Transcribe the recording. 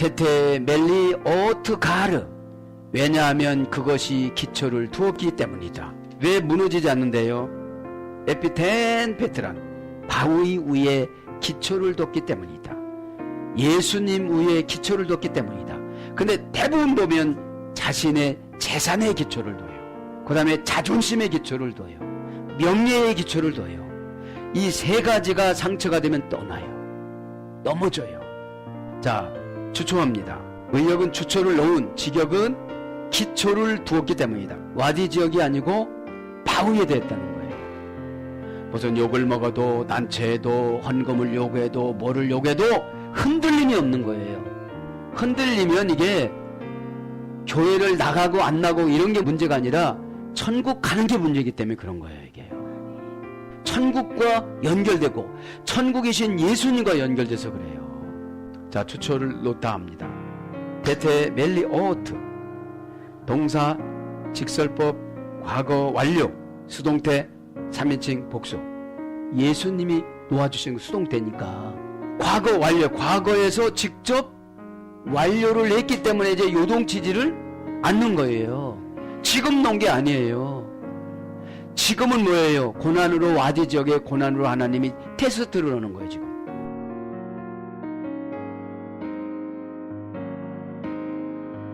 테테 멜리 오트 가르 왜냐하면 그것이 기초를 두었기 때문이다. 왜 무너지지 않는데요? 에피텐 베트란 바위 위에 기초를 뒀기 때문이다. 예수님 위에 기초를 뒀기 때문이다. 근데 대부분 보면 자신의 재산의 기초를 둬요. 그 다음에 자존심의 기초를 둬요. 명예의 기초를 둬요. 이 세 가지가 상처가 되면 떠나요. 넘어져요. 자, 추초합니다. 의역은 추초를 놓은 직역은 기초를 두었기 때문이다. 와디 지역이 아니고 바위에 됐다는 거예요. 무슨 욕을 먹어도 난처해도 헌금을 요구해도 뭐를 요구해도 흔들림이 없는 거예요. 흔들리면 이게 교회를 나가고 안 나고 이런 게 문제가 아니라 천국 가는 게 문제이기 때문에 그런 거예요, 이게요. 천국과 연결되고 천국이신 예수님과 연결돼서 그래요. 자, 추초를 놓다 합니다. 베테 멜리 오트 동사 직설법 과거 완료 수동태 3인칭 복수 예수님이 놓아주신 수동태니까 과거 완료 과거에서 직접 완료를 했기 때문에 이제 요동치지를 않는 거예요. 지금 놓은 게 아니에요. 지금은 뭐예요? 고난으로 와디 지역의 고난으로 하나님이 테스트를 하는 거예요, 지금.